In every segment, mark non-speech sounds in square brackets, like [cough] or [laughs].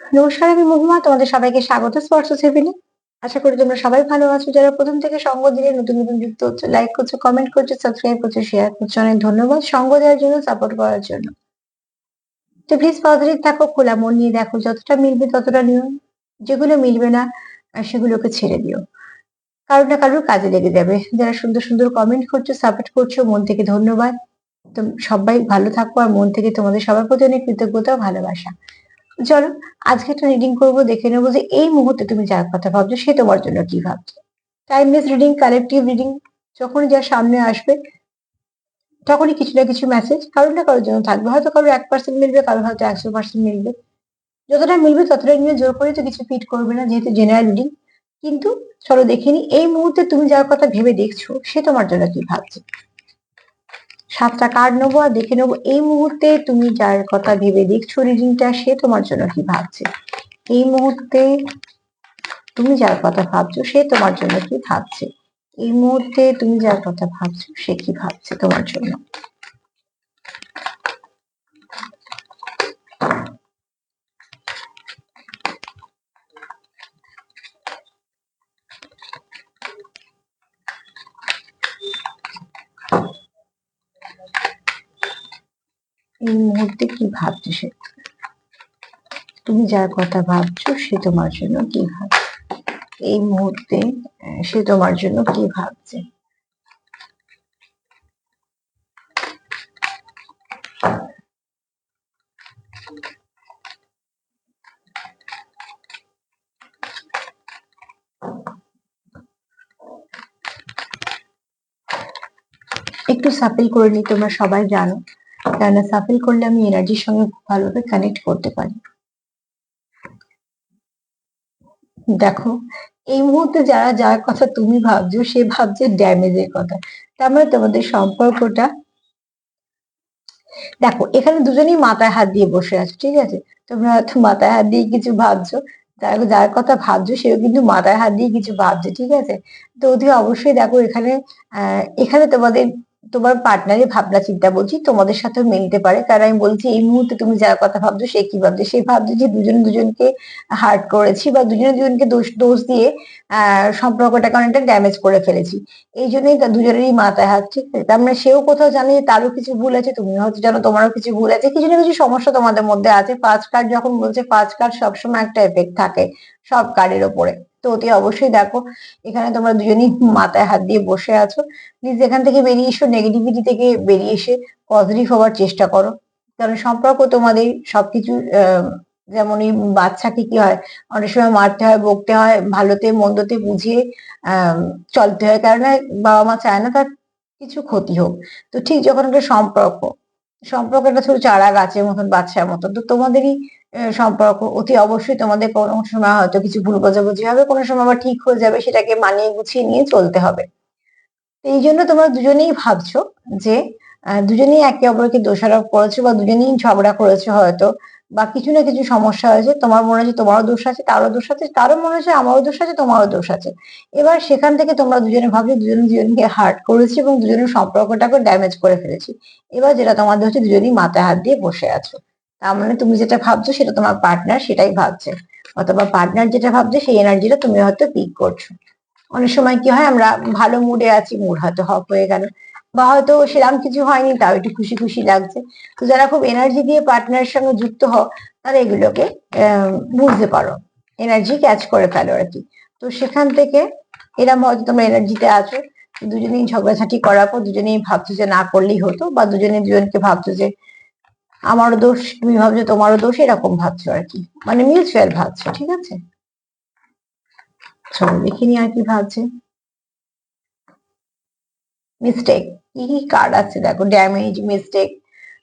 নমস্কার, আমি মহুমা তোমাদের সবাইকে স্বাগত স্পর্শ সেভিনে আশা করি তোমরা সবাই ভালো আছো। যারা প্রথম থেকে সঙ্গ দিলে, নতুন নতুন যুক্ত হচ্ছে লাইক করছ কমেন্ট করছ সাবস্ক্রাইব করছ শেয়ার করছ, অনেক ধন্যবাদ সঙ্গ দেওয়ার জন্য সাপোর্ট করার জন্য। তো প্লিজ পজিটিভ থাকো, খোলা মন নিয়ে দেখো, যতটা মিলবে ততটা নিও। যেগুলো মিলবে না সেগুলোকে ছেড়ে দিও। কারোর না কারোর কাজে লেগে যাবে। যারা সুন্দর সুন্দর কমেন্ট করছ সাপোর্ট করছ, মন থেকে ধন্যবাদ। সবাই ভালো থাকো, আর মন থেকে তোমাদের সবার প্রতি অনেক কৃতজ্ঞতা ভালোবাসা। চলো, আজকে একটা রিডিং করব, দেখে নেব যে এই মুহূর্তে তুমি যার কথা ভাবছ, সে তোমার জন্য কি ভাবছে। টাইমলেস রিডিং কালেকটিভ রিডিং যখনই যার সামনে আসবে, তখনই কিছু না কিছু মেসেজ কারোর না কারোর জন্য থাকবে। হয়তো কারোর এক পার্সেন্ট মিলবে কারোর হয়তো একশো পার্সেন্ট মিলবে। যতটা মিলবে ততটা নিয়ে জোর করে তো কিছু ফিট করবে না, যেহেতু জেনারেল রিডিং কিন্তু চলো দেখে এই মুহূর্তে তুমি যার কথা ভেবে দেখছ, সে তোমার জন্য কি ভাবছে? সাতটা কার্ড নেব আর দেখে নেব এই মুহূর্তে তুমি যার কথা ভেবে দেখছ রিডিংটা সে তোমার জন্য কি ভাবছে? এই মুহূর্তে তুমি যার কথা ভাবছ, সে তোমার জন্য কি ভাবছে? এই মুহূর্তে তুমি যার কথা ভাবছ, সে কি ভাবছে তোমার জন্য? এই মুহূর্তে কি ভাবছে সে? তুমি যার কথা ভাবছ, সে তোমার জন্য কি ভাবছে? এই মুহূর্তে সে তোমার জন্য কি ভাবছে? একটু সাফেল করে নিই, তোমরা সবাই জানো। কেননা সাফেল করলে আমি এনার্জির সঙ্গে ভালোভাবে কানেক্ট করতে পারি। দেখো, এই মুহূর্তে যারা, যার কথা তুমি ভাবছ, সে ভাবছে ড্যামেজের কথা। তার মানে তোমাদের সম্পর্কটা, দেখো, এখানে দুজনেই মাথায় হাত দিয়ে বসে আছো, ঠিক আছে? তোমরা হয়তো মাথায় হাত দিয়ে কিছু ভাবছ, যার যার কথা ভাবছ, সেও কিন্তু মাথায় হাত দিয়ে কিছু ভাবছে, ঠিক আছে? তো অবশ্যই দেখো, এখানে এখানে তোমাদের তোমার পার্টনারের ভাবনা চিন্তা বলছি, তোমাদের সাথেও মিলতে পারে। কারণ আমি বলছি, এই মুহূর্তে তুমি যার কথা ভাবছ, সে কি ভাবছে? সে ভাবছে যে দুজন দুজনকে হার্ট করেছি বা দুজনে দুজনকে দোষ দোষ দিয়ে সম্পর্কটাকে অনেকটা ড্যামেজ করে ফেলেছি। এই জন্যই দুজনেরই মাথায় হাত ঠিক আছে? তার মানে সেও কোথাও জানে যে তারও কিছু ভুল আছে তুমি হয়তো জানো তোমারও কিছু ভুল আছে। কিছু না কিছু সমস্যা তোমাদের মধ্যে আছে। ফার্স্ট কার্ড যখন বলছে ফার্স্ট কার্ড সবসময় একটা এফেক্ট থাকে সব কার্ডের ওপরে। তো অতি অবশ্যই দেখো, এখানে তোমরা দুজনেই মাথায় হাত দিয়ে বসে আছো। প্লিজ এখান থেকে বেরিয়ে এসো নেগেটিভিটি থেকে বেরিয়ে এসে পজিটিভ হওয়ার চেষ্টা করো। কারণ সম্পর্ক তোমাদের সবকিছু যেমন এই বাচ্চাকে কি হয়, অনেক সময় মারতে হয়, বকতে হয়, ভালোতে, মন্দতে বুঝিয়ে চলতে হয়। কারণ বাবা মা চায় না তার কিছু ক্ষতি হোক। তো ঠিক যখন একটা সম্পর্ক, সম্পর্কটা ছোট চারা গাছের মতন, বাচ্চার মতন, তো তোমাদেরই সম্পর্ক। অতি অবশ্যই তোমাদের কোনো সময় হয়তো কিছু ভুল বোঝাবুঝি হবে, কোনো সময় আবার ঠিক হয়ে যাবে, সেটাকে মানিয়ে গুছিয়ে নিয়ে চলতে হবে। এই জন্য তোমরা দুজনেই ভাবছ যে দুজনেই একে অপরকে দোষারোপ করেছ বা দুজনেই ঝগড়া করেছ হয়তো, বা কিছু না কিছু সমস্যা হয়েছে, তোমার মনে হচ্ছে তোমারও দোষ আছে, তারও দোষ আছে, তারও মনে হচ্ছে আমারও দোষ আছে, তোমারও দোষ আছে। এবার সেখান থেকে তোমরা দুজনে ভাবছ দুজন দুজনকে হার্ট করেছি এবং দুজনের সম্পর্কটাকে ড্যামেজ করে ফেলেছি। এবার যেটা তোমাদের হচ্ছে দুজনেই মাথায় হাত দিয়ে বসে আছো। তার মানে তুমি যেটা ভাবছ সেটা তোমার পার্টনার সেটাই ভাবছে। অথবা পার্টনার যেটা ভাবছে সেই এনার্জিটা তুমি হয়তো পিক করছ। অনেক সময় কি হয়, আমরা ভালো মুডে আছি মুড হয়তো হপ হয়ে গেল, বা হয়তো সেরকম কিছু হয়নি, তাও একটু খুশি খুশি লাগছে। তো যারা খুব এনার্জি দিয়ে পার্টনারের সঙ্গে যুক্ত হও, তারা এগুলোকে বুঝতে পারো। এনার্জি ক্যাচ করে ফেলো আর কি। তো সেখান থেকে এরম হয়তো তোমরা এনার্জিতে আছো দুজনেই ঝগড়াঝাটি করার পর দুজনেই ভাবছ যে না করলেই হতো, বা দুজনে দুজনকে ভাবছ যে আমারও দোষ, তুমি ভাবছ তোমারও দোষ, এরকম ভাবছ আর কি। মানে মিউচুয়াল ভাবছ, ঠিক আছে? চলো দেখিনি আর কি ভাবছে? মিস্টেক কি কি কার্ড আছে দেখো ড্যামেজ মিস্টেক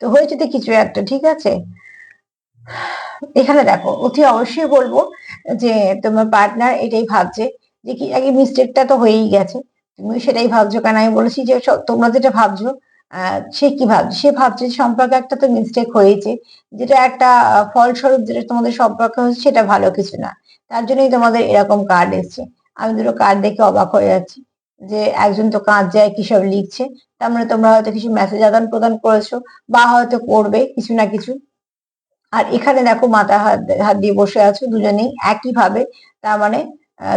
তো হয়েছে তো কিছু একটা, ঠিক আছে? এখানে দেখো, অতি অবশ্যই বলব যে তোমার পার্টনার এটাই ভাবছে যে কি, আগে মিস্টেকটা তো হয়েই গেছে, তুমি সেটাই ভাবছ কেন? আমি বলেছি যে তোমরা যেটা ভাবছ সে কি ভাবছে সে ভাবছে সম্পর্কে একটা তো মিস্টেক হয়েছে, যেটা একটা ফলস্বরূপ যেটা তোমাদের সম্পর্ক হচ্ছে সেটা ভালো কিছু না। তার জন্যই তোমাদের এরকম কার্ড এসছে। আমি দুটো কার্ড দেখে অবাক হয়ে যাচ্ছি যে একজন তো যায় কি সব লিখছে। তার মানে তোমরা হয়তো কিছু মেসেজ আদান প্রদান করেছ বা হয়তো করবে কিছু না কিছু। আর এখানে দেখো মাথা হাত হাত দিয়ে বসে আছো দুজনেই একই ভাবে তার মানে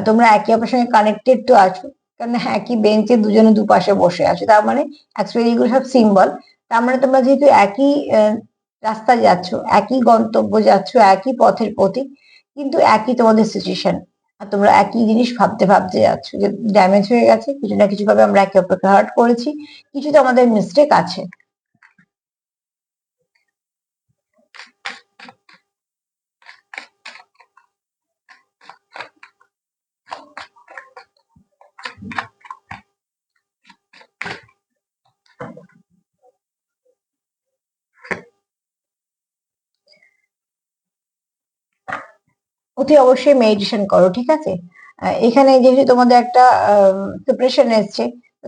তোমরা একে অপরের সঙ্গে কানেক্টেড তো আছো। কারণ একই বেঞ্চে দুজনে দুপাশে বসে আছে, তার মানে অ্যাকচুয়ালি এগুলো সব সিম্বল তার মানে তোমরা যেহেতু একই রাস্তায় যাচ্ছ, একই গন্তব্য যাচ্ছ, একই পথের প্রতি কিন্তু একই তোমাদের সিচুয়েশন আর তোমরা একই জিনিস ভাবতে ভাবতে যাচ্ছ, যে ড্যামেজ হয়ে গেছে, কিছু না কিছু ভাবে আমরা একে অপরকে হার্ট করেছি, কিছু তো আমাদের মিস্টেক আছে। অতি অবশ্যই মেডিটেশন করো, ঠিক আছে? এখানে যেহেতু তোমাদের একটা প্রিপারেশন এসছে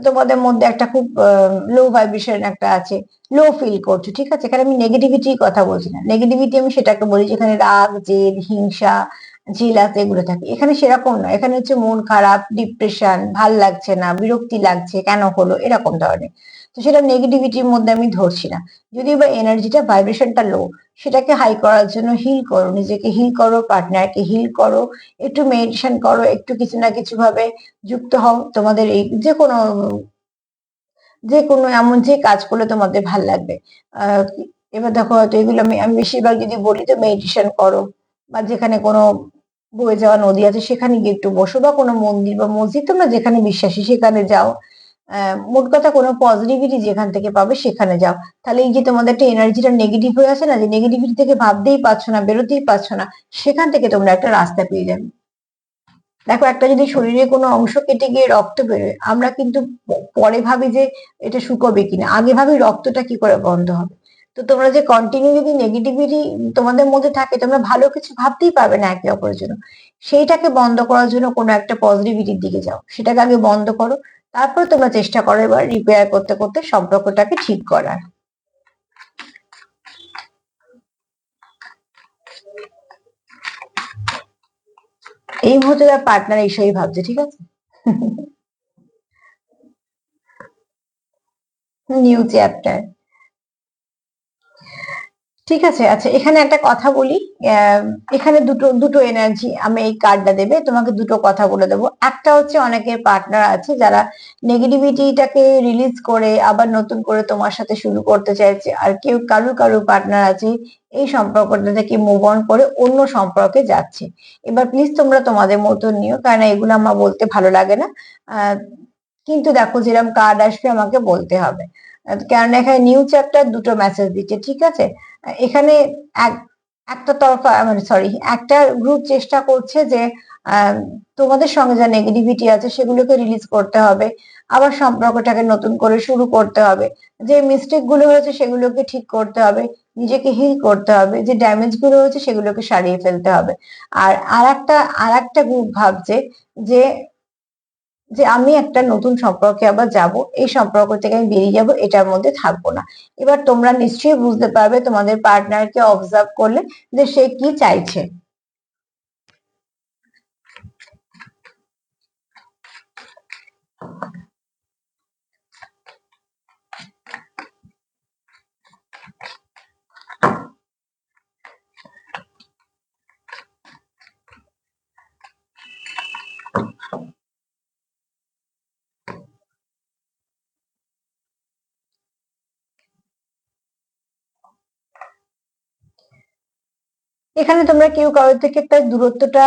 তোমাদের মধ্যে একটা খুব লো ভাইব্রেশন একটা আছে লো ফিল করছ, ঠিক আছে? এখানে আমি নেগেটিভিটির কথা বলছি না। নেগেটিভিটি আমি সেটাকে বলি যেখানে রাগ, জেদ, হিংসা জেলাস এগুলো থাকে। এখানে সেরকম না এখানে হচ্ছে মন খারাপ ডিপ্রেশন ভালো লাগছে না, বিরক্তি লাগছে, কেন হলো? এরকম ধরনের। তো সেটা নেগেটিভিটির মধ্যে আমি ধরছি না। যদিও বা এনার্জিটা ভাইব্রেশনটা লো সেটাকে হাই করার জন্য হিল করো, নিজেকে হিল করো পার্টনারকে হিল করো, একটু মেডিটেশন করো, একটু কিছু না কিছু ভাবে যুক্ত হও, তোমাদের এই যে কোনো যে কোনো এমন যে কাজ করলে তোমাদের ভালো লাগবে। এবার দেখো হয়তো এগুলো আমি আমি বেশিরভাগ যদি বলি তো মেডিটেশন করো, বা যেখানে কোনো বয়ে যাওয়া নদী আছে, সেখানে গিয়ে একটু বসো, বা কোনো মন্দির বা মসজিদ, তোমরা যেখানে বিশ্বাসী সেখানে যাও। মোট কথা কোনো পজিটিভিটি যেখান থেকে পাবে সেখানে যাও। তাহলে এই যে তোমাদের একটা এনার্জিটা নেগেটিভ হয়ে আছে না, যে নেগেটিভিটি থেকে ভাবতেই পারছ না, বেরোতেই পারছ না, সেখান থেকে তোমরা একটা রাস্তা পেয়ে যাবে। দেখো, একটা যদি শরীরে কোনো অংশ কেটে গিয়ে রক্ত বেরোয়, আমরা কিন্তু পরে ভাবি যে এটা শুকোবে কিনা। আগে ভাবি রক্তটা কি করে বন্ধ হবে। তো তোমরা যে কন্টিনিউ যদি নেগেটিভিটি তোমাদের মধ্যে থাকে, তোমরা ভালো কিছু ভাবতেই পারবে না একে অপরের জন্য। সেইটাকে বন্ধ করার জন্য কোনো একটা পজিটিভিটির দিকে যাও। সেটাকে আগে বন্ধ করো। তারপর তোমরা চেষ্টা করো এবার রিপেয়ার করতে করতে সম্পর্কটাকে ঠিক করার। এই মুহূর্তে তার পার্টনার এইসবই ভাবছে, ঠিক আছে? [laughs] নিউ চ্যাপ্টার ঠিক আছে? আচ্ছা এখানে একটা কথা বলি। এখানে দুটো দুটো এনার্জি আমি এই কার্ডটা দেবে, তোমাকে দুটো কথা বলে দেবো। একটা হচ্ছে অনেকের পার্টনার আছে যারা নেগেটিভিটিটাকে রিলিজ করে, আবার নতুন করে তোমার সাথে শুরু করতে চাইছে, আর কেউ কারুর কারুর পার্টনার আছে, এই সম্পর্কটা থেকে মুভ অন করে অন্য সম্পর্কে যাচ্ছে। এবার প্লিজ তোমরা তোমাদের মতন নিও, কারণ এগুলো আমার বলতে ভালো লাগে না। কিন্তু দেখো যেরকম কার্ড আসবে আমাকে বলতে হবে। কারণ এখানে নিউ চ্যাপ্টার দুটো মেসেজ দিচ্ছে, ঠিক আছে? এখানে এক, একটা তরফা মানে সরি একটা গ্রুপ চেষ্টা করছে যে তোমাদের সঙ্গে যা নেগেটিভিটি আছে সেগুলোকে রিলিজ করতে হবে, আবার সম্পর্কটাকে নতুন করে শুরু করতে হবে। যে মিস্টেকগুলো হয়েছে সেগুলোকে ঠিক করতে হবে, নিজেকে হিল করতে হবে, যে ড্যামেজগুলো হয়েছে সেগুলোকে সারিয়ে ফেলতে হবে। আর আর একটা আর একটা গ্রুপ ভাবছে যে যে আমি একটা নতুন সম্পর্কে আবার যাব, এই সম্পর্ক থেকে আমি বেরিয়ে যাব, এটার মধ্যে থাকব না। এবার তোমরা নিশ্চয়ই বুঝতে পারবে তোমাদের পার্টনারকে অবজার্ভ করলে যে সে কি চাইছে। এখানে তোমরা কেউ কারোর থেকে একটা দূরত্বটা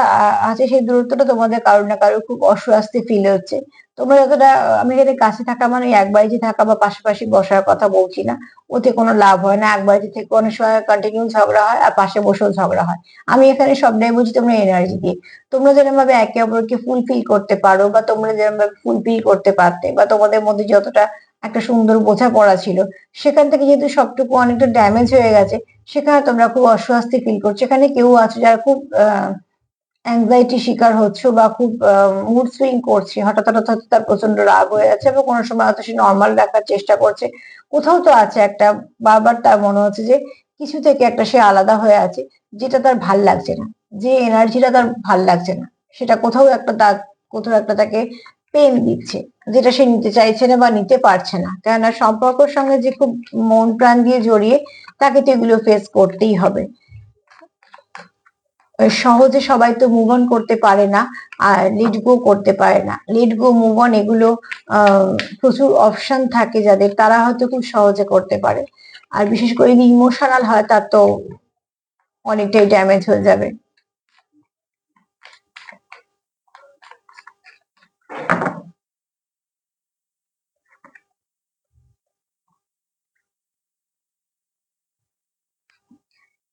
আছে, সেই দূরত্বটা তোমাদের কারোর না কারোর খুব অস্বস্তি ফিল হচ্ছে। তোমরা যতটা, আমি এখানে কাছে থাকা মানে এক বাড়িতে থাকা বা পাশাপাশি বসার কথা বলছি না। ওতে কোনো লাভ হয় না এক বাড়িতে থেকে অনেক সময় কন্টিনিউ ঝগড়া হয় আর পাশে বসেও ঝগড়া হয়। আমি এখানে সবটাই বুঝি তোমরা এনার্জি দিয়ে। তোমরা যেরকম ভাবে একে অপরকে ফুলফিল করতে পারো বা তোমরা যেরকম ভাবে ফুলফিল করতে পারতে বা তোমাদের মধ্যে যতটা একটা সুন্দর বোঝাপড়া ছিল। সেখান থেকে যেহেতু সবটুকু অনেকটা ড্যামেজ হয়ে গেছে, সেখানে তোমরা খুব অস্বস্তি ফিল করছ। এখানে কেউ আছে যারা খুব অ্যাংজাইটি শিকার হচ্ছে বা খুব মুড সুইং করছে, হঠাৎ হঠাৎ হয়তো তার প্রচণ্ড রাগ হয়ে যাচ্ছে বা কোনো সময় হয়তো সে নর্মাল রাখার চেষ্টা করছে। কোথাও তো আছে একটা, বারবার তার মনে হচ্ছে যে কিছু থেকে একটা সে আলাদা হয়ে আছে, যেটা তার ভালো লাগছে না। যে এনার্জিটা তার ভালো লাগছে না, সেটা কোথাও একটা তার, কোথাও একটা তাকে পেন দিচ্ছে, যেটা সে নিতে চাইছে না বা নিতে পারছে না। কেননা সম্পর্কের সঙ্গে যে খুব মন প্রাণ দিয়ে জড়িয়ে, তাকে তো এগুলো ফেস করতেই হবে। সহজে সবাই তো মুভ অন করতে পারে না, আর লিড গো করতে পারে না। লিড গো মুভ অন এগুলো প্রচুর অপশন থাকে যাদের, তারা হয়তো খুব সহজে করতে পারে। আর বিশেষ করে যদি ইমোশনাল হয়, তার তো অনেকটাই ড্যামেজ হয়ে যাবে।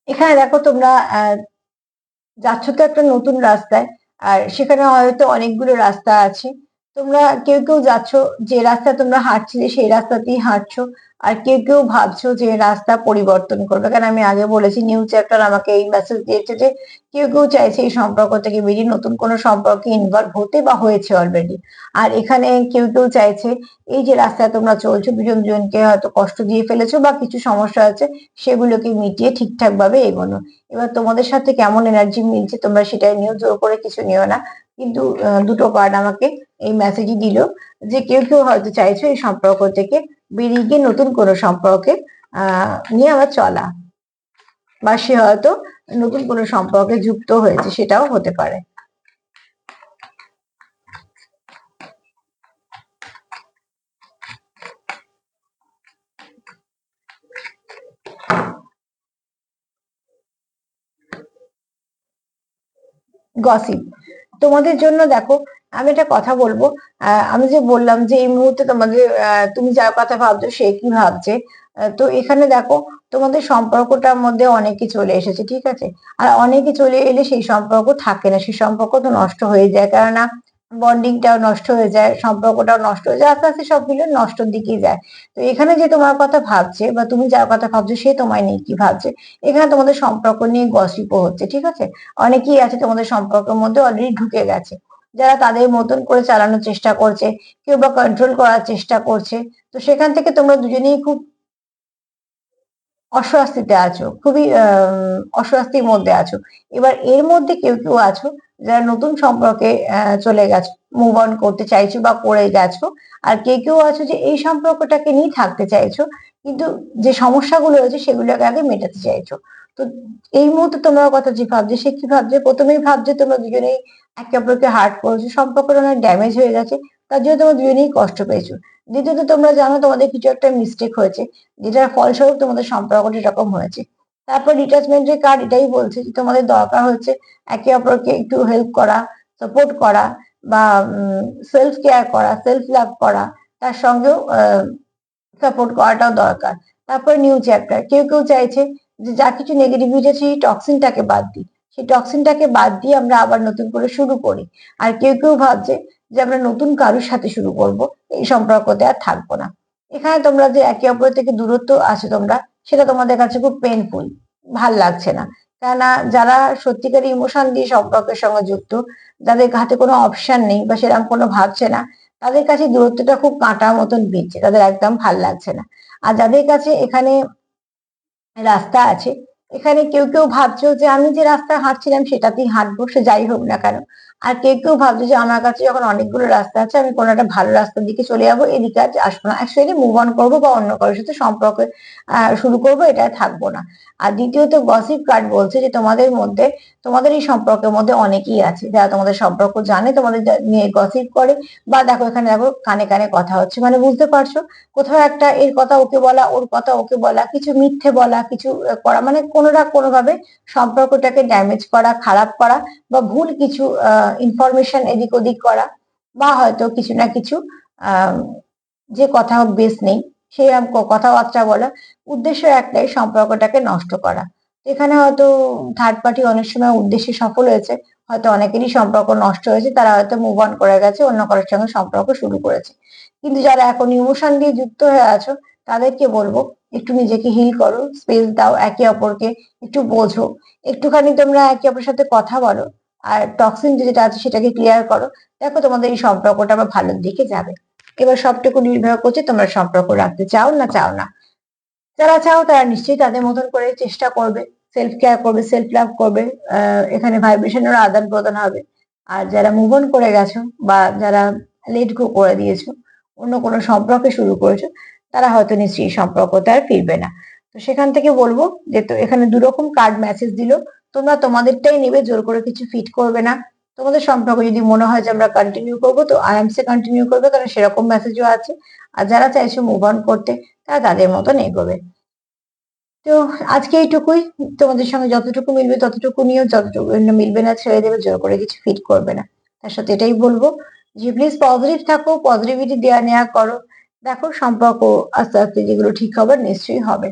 এখানে দেখো তোমরা যাচ্ছ তো একটা নতুন রাস্তায় আর সেখানে হয়তো অনেকগুলো রাস্তা আছে। তোমরা কেউ কেউ যাচ্ছ যে রাস্তা তোমরা হাঁটছিলে, সেই রাস্তাতেই হাঁটছো। আর কেউ কেউ ভাবছ যে রাস্তা পরিবর্তন করবে। কারণ আমি আগে বলেছি, নিউ চ্যাপ্টার আমাকে এই মেসেজ দিয়েছে যে কেউ কেউ চাইছে এই সম্পর্ক থেকে বেরিয়ে, নতুন কোনো সম্পর্কে ইনভলভ হতে বা হয়েছে অলরেডি আর এখানে কেউ কেউ চাইছে, এই যে রাস্তায় তোমরা চলছো, দুজন দুজনকে হয়তো কষ্ট দিয়ে ফেলেছো বা কিছু সমস্যা আছে, সেগুলোকে মিটিয়ে ঠিকঠাক ভাবে এগোনো। এবার তোমাদের সাথে কেমন এনার্জি মিলছে, তোমরা সেটাই নিও, জোর করে কিছু নিও না। কিন্তু দুটো কার্ড আমাকে এই মেসেজই দিল যে কেউ কেউ হয়তো চাইছো এই সম্পর্ক থেকে বেরিয়ে গিয়ে নতুন কোনো সম্পর্কে নিয়ে আবার চলা। বা সে হয়তো নতুন কোনো সম্পর্কে যুক্ত হয়েছে, সেটাও হতে পারে। গসিপ তোমাদের জন্য দেখো আমি একটা কথা বলব। আমি যে বললাম যে এই মুহূর্তে তোমাদের তুমি যার কথা ভাবছ সে কি ভাবছে তো এখানে দেখো তোমাদের সম্পর্কটার মধ্যে অনেকে চলে এসেছে, ঠিক আছে? আর অনেকে চলে এলে সেই সম্পর্ক থাকে না, সেই সম্পর্ক তো নষ্ট হয়ে যায়। কেননা বন্ডিংটাও নষ্ট হয়ে যায়, সম্পর্কটাও নষ্ট হয়ে যায়, আস্তে আস্তে সবগুলো নষ্টর দিকেই যায়। তো এখানে যে তোমার কথা ভাবছে বা তুমি যার কথা ভাবছ সে তোমায় নিয়ে কি ভাবছে, এখানে তোমাদের সম্পর্ক নিয়ে গসিপও হচ্ছে, ঠিক আছে? অনেকেই আছে তোমাদের সম্পর্কের মধ্যে অলরেডি ঢুকে গেছে। যারা তাদের মতন করে চালানোর চেষ্টা করছে, কেউ বা কন্ট্রোল করার চেষ্টা করছে, তো সেখান থেকে তোমরা দুজনেই খুব অস্বস্তিতে আছো, খুবই অস্বস্তির মধ্যে আছো। এবার এর মধ্যে কেউ কেউ আছো যারা নতুন সম্পর্কে চলে গেছো মুভ অন করতে চাইছো বা করে গেছো, আর কেউ কেউ আছো যে এই সম্পর্কটাকে নিয়ে থাকতে চাইছো, কিন্তু যে সমস্যাগুলো রয়েছে সেগুলোকে আগে মেটাতে চাইছো। তো এই মুহূর্তে তোমার কথা যে ভাবছে, সে কি ভাবছে? প্রথমেই ভাবছে তোমরা দুজনেই একে অপরকে হার্ট করেছ সম্পর্কটা অনেক ড্যামেজ হয়ে গেছে, তার জন্য তোমরা দুজনেই কষ্ট পেয়েছ। দ্বিতীয়ত, তোমরা জানো তোমাদের কিছু একটা মিস্টেক হয়েছে, যেটার ফলস্বরূপ তোমাদের সম্পর্কটা এরকম হয়েছে। তারপর ডিটাচমেন্টের কার্ড এটাই বলছে যে তোমাদের দরকার হচ্ছে একে অপরকে একটু হেল্প করা সাপোর্ট করা বা সেলফ কেয়ার করা সেলফ লাভ করা, তার সঙ্গেও সাপোর্ট করাটাও দরকার। তারপর নিউ চ্যাপ্টার কেউ কেউ চাইছে যে যা কিছু নেগেটিভিটি আছে সেই টক্সিনটাকে বাদ দিই সেই টক্সিনটাকে বাদ দিয়ে আমরা আবার নতুন করে শুরু করি। আর কেউ কেউ ভাবছে যে আমরা নতুন কারোর সাথে শুরু করব, এই সম্পর্কতে আর থাকব না। এখানে তোমরা যে একে অপরের থেকে দূরত্ব আছে তোমরা, সেটা তোমাদের কাছে খুব পেনফুল ভালো লাগছে না। কেননা যারা সত্যিকার ইমোশন দিয়ে সম্পর্কের সঙ্গে যুক্ত, যাদের হাতে কোনো অপশন নেই বা সেরকম কোনো ভাবছে না, তাদের কাছে দূরত্বটা খুব কাঁটার মতন বিচ্ছে তাদের একদম ভালো লাগছে না। আর যাদের কাছে এখানে রাস্তা আছে এখানে কেউ কেউ ভাবছ যে আমি যে রাস্তায় হাঁটছিলাম সেটাতেই হাঁটবো, সে যাই হোক না কেন। আর কেউ কেউ ভাবছ যে আমার কাছে যখন অনেকগুলো রাস্তা আছে, আমি কোনো একটা ভালো রাস্তার দিকে চলে যাব, এদিকে আজ আসব না। অ্যাকচুয়ালি মুভ অন করব বা অন্য কারোর সাথে সম্পর্ক শুরু করব, এটা থাকব না। আর দ্বিতীয়ত গসিপ কার্ড বলছে যে তোমাদের মধ্যে, তোমাদের এই সম্পর্কের মধ্যে অনেকেই আছে। যারা তোমাদের সম্পর্ক জানে, তোমাদের নিয়ে গসিপ করে বা দেখো এখানে দেখো কানে কানে কথা হচ্ছে। মানে বুঝতে পারছ? কোথাও একটা এর কথা ওকে বলা, ওর কথা ওকে বলা, কিছু মিথ্যে বলা, কিছু করা মানে কোনো না কোনোভাবে সম্পর্কটাকে ড্যামেজ করা, খারাপ করা বা ভুল কিছু ইনফরমেশন এদিক ওদিক করা বা হয়তো কিছু না কিছু যে কথা বেশ নেই সেরকম কথাবার্তা বলা, উদ্দেশ্য একটাই সম্পর্কটাকে নষ্ট করা। এখানে হয়তো থার্ড পার্টি অনেক সময় উদ্দেশ্যে সফল হয়েছে, হয়তো অনেকেরই সম্পর্ক নষ্ট হয়েছে, তারা হয়তো মুভ অন করে গেছে, অন্য কারোর সঙ্গে সম্পর্ক শুরু করেছে। কিন্তু যারা এখন ইমোশন দিয়ে যুক্ত হয়ে আছো তাদেরকে বলব, একটু নিজেকে হিল করো স্পেস দাও, একে অপরকে একটু বোঝো। একটুখানি তোমরা একে অপরের সাথে কথা বলো, আর টক্সিন যেটা আছে সেটাকে ক্লিয়ার করো। দেখো তোমাদের এই সম্পর্কটা আবার ভালোর দিকে যাবে। এবার সবটুকু নির্ভর করছে তোমরা সম্পর্ক রাখতে চাও না চাও না। যারা চাও তারা নিশ্চয়ই তাদের মতন করে চেষ্টা করবে সেলফ কেয়ার করবে সেলফ লাভ করবে এখানে ভাইব্রেশনের আদান প্রদান হবে। আর যারা মুভ অন করে গেছো বা যারা লেট গো করে দিয়েছ, অন্য কোনো সম্পর্কে শুরু করেছ তারা হয়তো নিশ্চয়ই সম্পর্কতে আর ফিরবে না। তো সেখান থেকে বলব যে, তো এখানে দুরকম কার্ড মেসেজ দিল। তোমরা তোমাদেরটাই নেবে, জোর করে কিছু ফিট করবে না। তোমাদের সম্পর্ক যদি মনে হয় যে আমরা কন্টিনিউ করব, তো আরামসে কন্টিনিউ করবে, কারণ সেরকম মেসেজও আছে। আর যারা চাইছো মুভ অন করতে, তারা তাদের মতন এগোবে। তো আজকে এইটুকুই। তোমাদের সঙ্গে যতটুকু মিলবে ততটুকু নিয়েও যতটুকু মিলবে না ছেড়ে দেবে, জোর করে কিছু ফিট করবে না। তার সাথে এটাই বলব যে প্লিজ পজিটিভ থাকো পজিটিভিটি দেওয়া নেওয়া করো। দেখো সম্পর্ক আস্তে আস্তে যেগুলো ঠিক হবে নিশ্চয়ই হবে।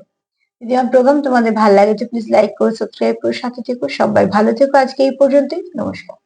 যদি আমার প্রোগ্রাম তোমাদের ভালো লাগে তো প্লিজ লাইক করো সাবস্ক্রাইব করো, সাথে থেকো, সবাই ভালো থেকো আজকে এই পর্যন্তই, নমস্কার।